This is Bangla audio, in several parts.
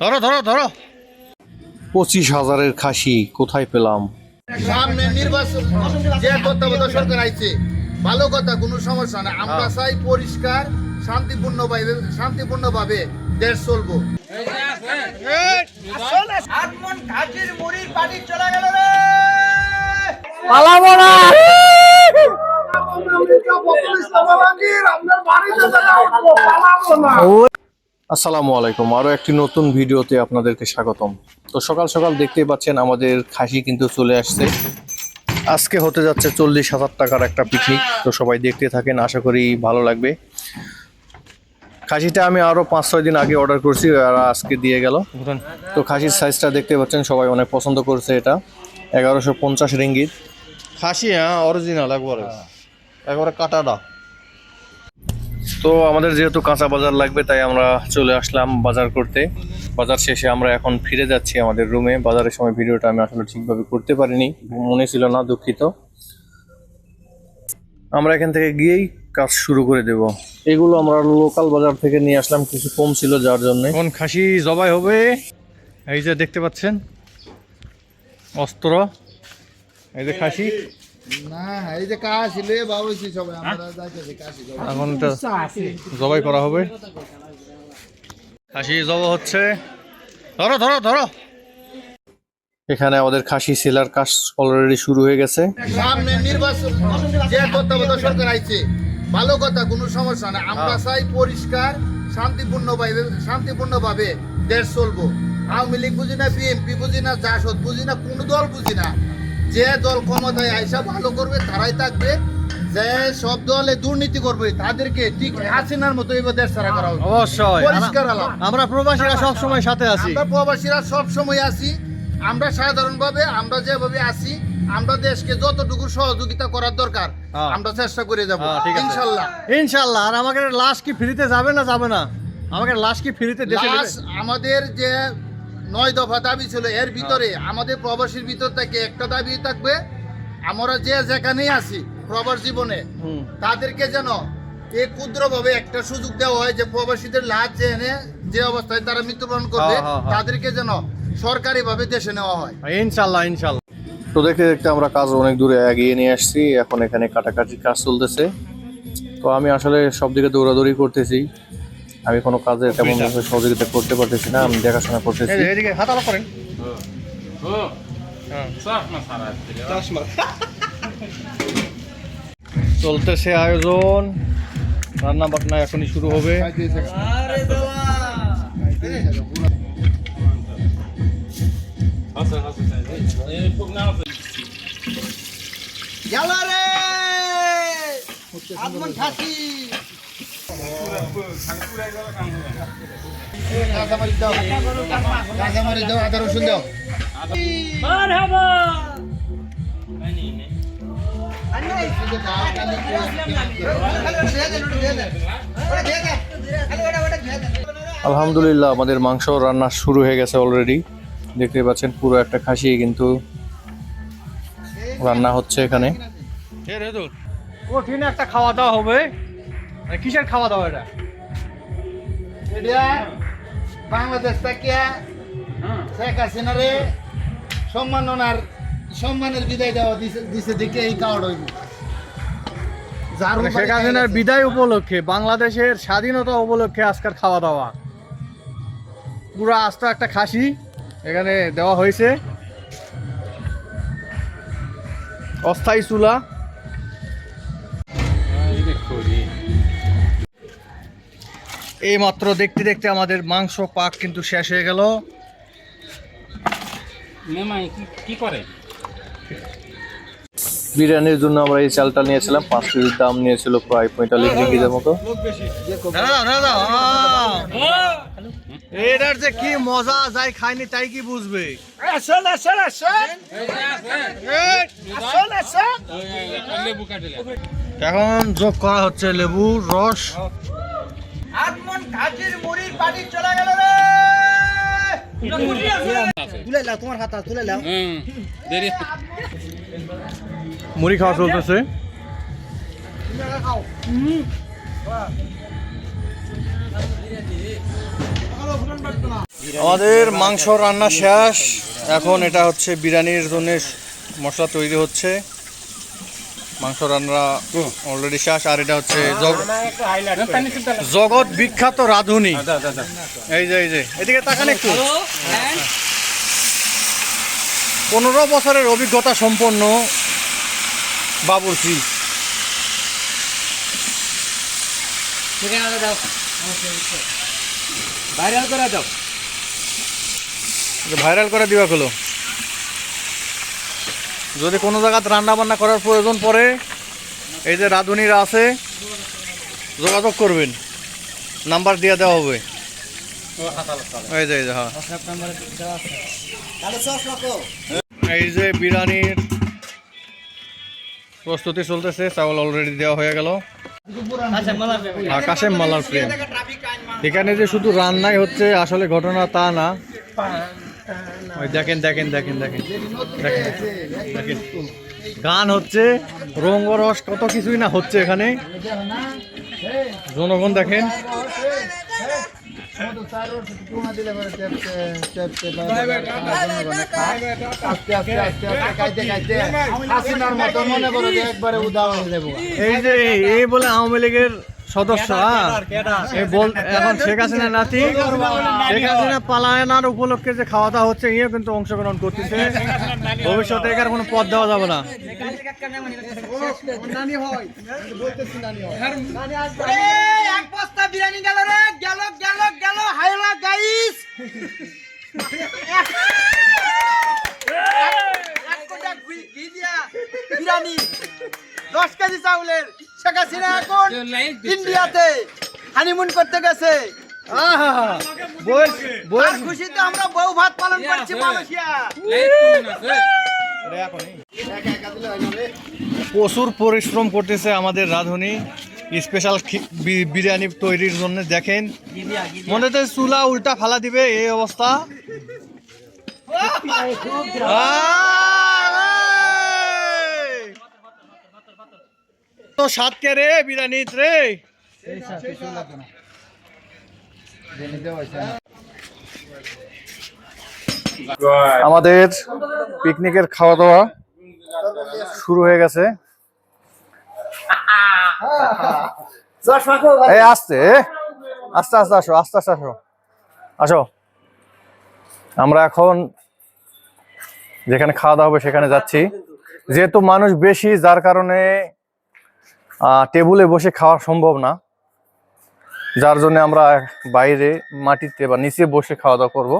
ধরো ধরো ধরো। পঁচিশ হাজারের খাসি কোথায় পেলাম? সামনে নির্বাচন যে তত্ত্বাবধায়ক সরকার আইছে ভালো কথা কোনো সমস্যা না আমরা চাই পরিষ্কার শান্তিপূর্ণ ভাবে শান্তিপূর্ণ ভাবে দেশ চলবো। আগমন ঘাটির মুড়ির পানি চলে গেল রে। আসসালামু আলাইকুম। আরও একটি নতুন ভিডিওতে আপনাদেরকে স্বাগতম। তো সকাল সকাল দেখতেই পাচ্ছেন আমাদের খাসি কিন্তু চলে আসছে। আজকে হতে যাচ্ছে চল্লিশ হাজার টাকার একটা পিকনিক তো সবাই দেখতে থাকেন, আশা করি ভালো লাগবে। খাসিটা আমি আরও পাঁচ ছয় দিন আগে অর্ডার করছি, আর আজকে দিয়ে গেল। তো খাসির সাইজটা দেখতে পাচ্ছেন, সবাই অনেক পছন্দ করছে এটা। এগারোশো পঞ্চাশ রিঙ্গিত। খাসি হ্যাঁ অরিজিনাল একবারে। একবারে কাটাটা তো আমাদের যেহেতু কাঁচা বাজার লাগবে, তাই আমরা চলে আসলাম বাজার করতে। বাজার শেষে আমরা এখন ফিরে যাচ্ছি আমাদের রুমে বাজারের সময় ভিডিওটা আমি আসলে ঠিকভাবে করতে পারিনি, মনে ছিল না দুঃখিত। আমরা এখান থেকে গিয়েই কাজ শুরু করে দেব। এগুলো আমরা লোকাল বাজার থেকে নিয়ে আসলাম, কিছু কম ছিল যার জন্য। এখন খাসি জবাই হবে? এই যে দেখতে পাচ্ছেন, অস্ত্র। এই যে খাসি। না এই যে কাশি লে বাবুছি সবাই আমরা যাইতেছি কাশি যাব। এখন এটা জবাই করা হবে। খাসি জবা হচ্ছে। ধরো ধরো ধরো। এখানে আমাদের খাসি সেলার কাজ অলরেডি শুরু হয়ে গেছে। সামনে নির্বাচন যে তত্ত্বাবধায়ক সরকার আইছে ভালো কথা কোনো সমস্যা না আমরা চাই পরিষ্কার শান্তিপূর্ণ ভাবে শান্তিপূর্ণ ভাবে দেশ চলবো। আওয়ামী লীগ বুঝি না বিএনপি বুঝি না জাসদ বুঝি না কোনো দল বুঝি না। যে দল ক্ষমতায় আইসা ভালো করবে তারাই থাকবে। যে সব দলে দুর্নীতি করবে তাদেরকে ঠিক হাসিনার মতো এবার দেশ ছাড়া করা হবে। অবশ্যই। পরিষ্কার আলাপ। আমরা প্রবাসীরা সব সময় সাথে আছি। আমরা প্রবাসীরা সব সময় আছি। আমরা সাধারণভাবে আমরা যেভাবে আছি আমরা দেশকে যতটুকু সহযোগিতা করার দরকার হ্যাঁ। আমরা চেষ্টা করে যাব। হ্যাঁ। ইনশাল্লাহ। ইনশাল্লাহ। আর আমাকে লাশ কি ফ্রিতে যাবে না যাবে না? আমাকে লাশ কি ফ্রিতে দেশে আমাদের যে নয় দফা দাবি ছিল এর ভিতরে আমাদের প্রবাসীর ভিতর থেকে একটা দাবি থাকবে আমরা যে যেখানেই আছি প্রবাস জীবনে তাদেরকে যেন এই ক্ষুদ্রভাবে একটা সুযোগ দেওয়া হয় যে প্রবাসীদের লাশ যে এনে যে অবস্থায় তারা মৃত্যুবরণ করবে হ্যাঁ, হ্যাঁ, হ্যাঁ। তাদেরকে যেন সরকারিভাবে দেশে নেওয়া হয়। ইনশাল্লাহ ইনশাল্লাহ। তো দেখতে দেখতে আমরা কাজ অনেক দূরে এগিয়ে নিয়ে আসছি এখন এখানে কাটাকাটি কাজ চলতেছে। তো আমি আসলে সব দিকে দৌড়াদৌড়ি করতেছি। আমি কোনো কাজে তেমন ভাবে সহযোগিতা করতে পারতেছি না আমি দেখাশোনা করতেছি। এই যে, এদিকে হাতালা করেন। চলতেছে আয়োজন। রান্না বান্না এখনই শুরু হবে। গেল রে আলহামদুলিল্লাহ, আমাদের মাংস রান্না শুরু হয়ে গেছে অলরেডি দেখতে পাচ্ছেন, পুরো একটা খাসি কিন্তু রান্না হচ্ছে এখানে। কঠিন একটা খাওয়া দাওয়া হবে। মানে কিসের খাওয়া দাওয়া এটা? এটা বাংলাদেশ থেকে শেখ হাসিনারে সম্মাননার সম্মানের বিদায় দেওয়া দিছে দেখে এই কার্ড হইব। মানে শেখ হাসিনার বিদায় উপলক্ষে বাংলাদেশের স্বাধীনতা উপলক্ষে আজকের খাওয়া দাওয়া। পুরো আস্ত একটা খাসি এখানে দেওয়া হয়েছে। অস্থায়ী চুলা। এই মাত্র দেখতে দেখতে আমাদের মাংস পাক কিন্তু শেষ হয়ে গেল। কি কি করে? বিরিয়ানির জন্য আমরা এই চালটা নিয়েছিলাম পাঁচ কেজির দাম নিয়েছিল প্রায় পঁয়তাল্লিশ ডিগ্রিদের মতো। এটার যে কি মজা যাই খায়নি তাই কি বুঝবে? এখন যোগ করা হচ্ছে লেবুর রস। আগমন মুড়ির পানি চলে গেল রে। তুলে লাও তোমার হাত তুলে লাও মুড়ি খাওয়া চলতেছে। আমাদের মাংস রান্না শেষ। এখন এটা হচ্ছে বিরিয়ানির জন্য মশলা তৈরি হচ্ছে। মাংস রান্না অলরেডি শেষ আর এটা হচ্ছে জগ- জগৎ বিখ্যাত রাঁধুনি। এই যে এই যে। এদিকে তাকান একটু। পনেরো বছরের অভিজ্ঞতা সম্পন্ন বাবুর্চি। ভাইরাল করে দাও। ভাইরাল করে দিবা হলো যদি কোনো জায়গায় রান্না বান্না করার প্রয়োজন পড়ে, এই যে রাঁধুনিরা আছে, যোগাযোগ করবেন। নাম্বার দিয়ে দেওয়া হবে। এই যে হ্যাঁ। বিরিয়ানির প্রস্তুতি চলতেছে, চাউল অলরেডি দেওয়া হয়ে গেল। আকাশে মালার প্রেম এখানে যে শুধু রান্নাই হচ্ছে, আসলে ঘটনা তা না। ওই দেখেন দেখেন দেখেন দেখেন। দেখেন গান হচ্ছে রঙ্গরস কত কিছুই না হচ্ছে এখানে। জনগণ দেখেন। এই যে, এই বলে আওয়ামী লীগের সদস্য হ্যাঁ? এই বল এখন শেখ হাসিনা নাতি শেখ হাসিনা পালায়নার উপলক্ষে যে খাওয়া দাওয়া হচ্ছে ইয়ে কিন্তু অংশগ্রহণ করতেছে ভবিষ্যতে এখানে কোনো পদ দেওয়া যাবে না এই, এক বস্তা বিরিয়ানি গেল রে গেল গেল গেল হাইলা গাইস এক কোটা ঘি- ঘি দিয়া বিরিয়ানি দশ কেজি চাউলের শেখ হাসিনা এখন ইন্ডিয়াতে হানিমুন করতে গেছে। খুশিতে আমরা বউ ভাত পালন করছি মালয়েশিয়া। প্রচুর পরিশ্রম করতেছে আমাদের রাঁধুনি। স্পেশাল বিরিয়ানি তৈরির জন্য দেখেন। মনে হচ্ছে চুলা উল্টা ফালা দিবে এই অবস্থা আরে! তো সাত কে রে বিরিয়ানি রে। আমাদের পিকনিকের খাওয়া দাওয়া শুরু হয়ে গেছে। এই আসতে আস্তে আস্তে আসো, আস্তে আস্তে আসো। আসো। আমরা এখন যেখানে খাওয়া দাওয়া হবে সেখানে যাচ্ছি। যেহেতু মানুষ বেশি, যার কারণে টেবুলে বসে খাওয়া সম্ভব না। যার জন্য আমরা বাইরে মাটিতে বা নিচে বসে খাওয়া দাওয়া করব।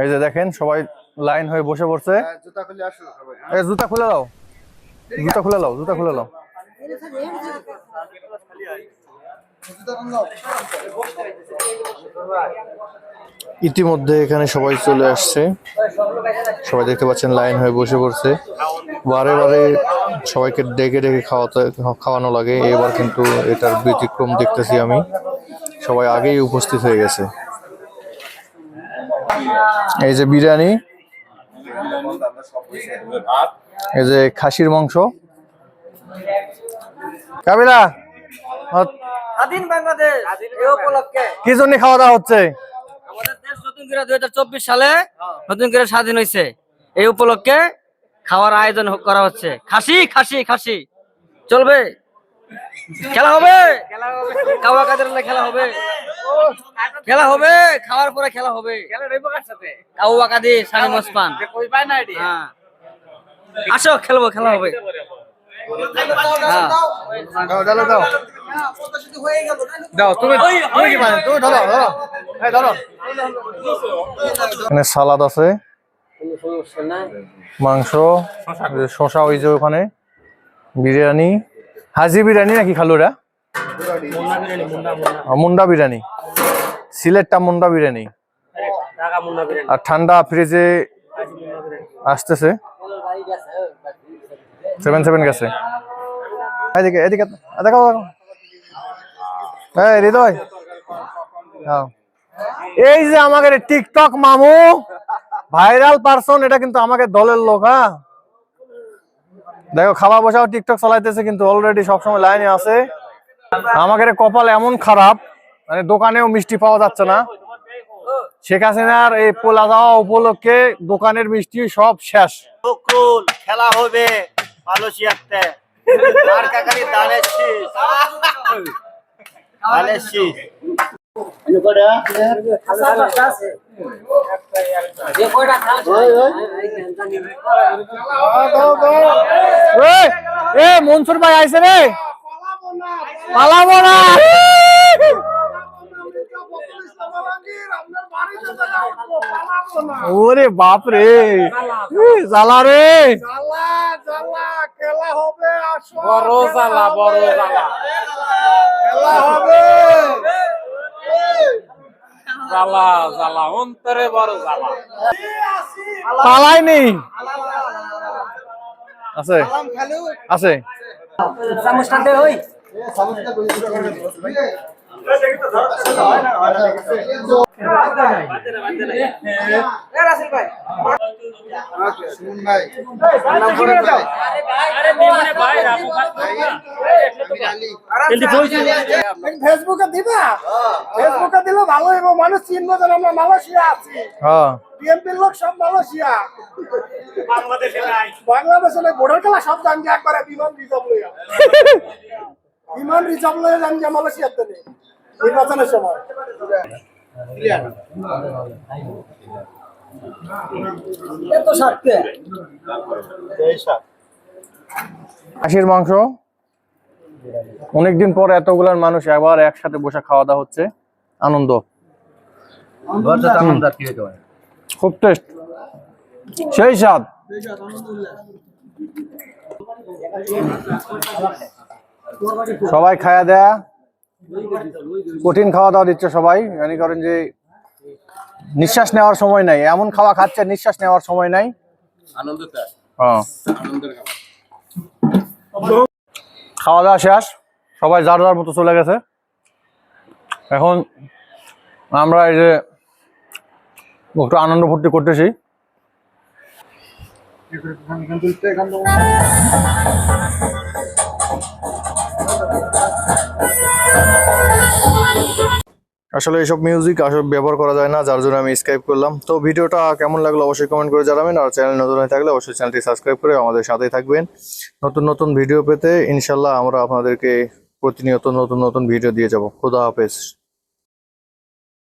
এই যে দেখেন, সবাই লাইন হয়ে বসে পড়ছে। জুতা খুলে দাও। জুতা খুলে দাও, জুতা খুলে দাও। ইতিমধ্যে এখানে সবাই চলে আসছে। সবাই দেখতে পাচ্ছেন লাইন হয়ে বসে পড়ছে। বারে বারে সবাইকে ডেকে ডেকে খাওয়াতে খাওয়ানো লাগে। এবার কিন্তু এটার ব্যতিক্রম দেখতেছি আমি। সবাই আগেই উপস্থিত হয়ে গেছে। এই যে বিরিয়ানি, এই যে খাসির মাংস। কাবিলা স্বাধীন বাংলাদেশ এই উপলক্ষে। কি জন্য খাওয়া দাওয়া হচ্ছে? আমাদের দেশ নতুন করে দুই হাজার চব্বিশ সালে নতুন করে স্বাধীন হয়েছে এই উপলক্ষে খাওয়ার আয়োজন করা হচ্ছে। খাসি খাসি খাসি। চলবে? খেলা হবে? কাওয়া কাদের খেলা হবে। খেলা হবে খাওয়ার পরে খেলা হবে। কাদি মসপান হ্যাঁ। আসো খেলব খেলা হবে। হ্যাঁ। দাও দাও। দাও দাও তুমি তুমি কি মানে তুমি ধরো ধরো। এই ধরো। এখানে সালাদ আছে। মাংস শশা ওই যে ওখানে। বিরিয়ানি। হাজি বিরিয়ানি নাকি খালো এটা মুন্ডা বিরিয়ানি। সিলেটটা মুন্ডা বিরিয়ানি। আর ঠান্ডা ফ্রিজে আসতেছে। সেভেন সেভেন গেছে। এদিকে এদিকে দেখো দেখো এই হৃদয়। হ্যাঁ। এই যে আমাদের টিকটক মামু, ভাইরাল পারসন, এটা কিন্তু আমাকে দলের লোক হ্যাঁ? দেখো খাওয়া বসাও, টিকটক চালাইতেছে কিন্তু অলরেডি সবসময় লাইনে আছে। আমাদের কপাল এমন খারাপ মানে দোকানেও মিষ্টি পাওয়া যাচ্ছে না। শেখ হাসিনার এই পোলা যাওয়া উপলক্ষে দোকানের মিষ্টি সব শেষ। খেলা হবে মালয়েশিয়াতে। আর কাকারি দানের এ এ মনসুর ভাই আইছে রে। পালাবো না। ওরে বাপ রে। এ, জ্বালা রে। বড় জ্বালা বড় জ্বালা। জ্বালা জ্বালা অন্তরে বড় জ্বালা পালাইনি আছে আছে ফেসবুকে দিবা? ফেসবুকে দিলে ভালো এবং মানুষ চিনবো যেন আমরা মালয়েশিয়া আছি। হ্যাঁ। বিএনপির লোক সব মালয়েশিয়া। বাংলাদেশে নাই। বাংলাদেশে নাই বোর্ডার খেলা সব জানছে একবারে বিমান রিজার্ভ লইয়া। বিমান রিজার্ভ লইয়া নেই নির্বাচনের সময়। খাসির মাংস। অনেকদিন পর এতগুলার মানুষ একবার একসাথে বসে খাওয়া দাওয়া হচ্ছে। আনন্দ। খুব টেস্ট সেই স্বাদ। সবাই খাওয়া দেয়া। কঠিন খাওয়া দাওয়া দিচ্ছে সবাই। মনে করেন যে নিঃশ্বাস নেওয়ার সময় নাই। এমন খাওয়া খাচ্ছে নিঃশ্বাস নেওয়ার সময় নাই। আনন্দ হ্যাঁ। খাওয়া দাওয়া শেষ। সবাই যার যার মতো চলে গেছে। এখন আমরা এই যে একটু আনন্দ ফুর্তি করতেছি। আসলে এসব মিউজিক আসলে ব্যবহার করা যায় না, যার জন্য আমি স্কাইপ করলাম। তো ভিডিওটা কেমন লাগল অবশ্যই কমেন্ট করে জানাবেন, আর চ্যানেল নতুন হয়ে থাকলে অবশ্যই চ্যানেলটি সাবস্ক্রাইব করে আমাদের সাথেই থাকবেন। নতুন নতুন ভিডিও পেতে ইনশাল্লাহ আমরা আপনাদেরকে প্রতিনিয়ত নতুন নতুন ভিডিও দিয়ে যাব। খুদা হাফেজ।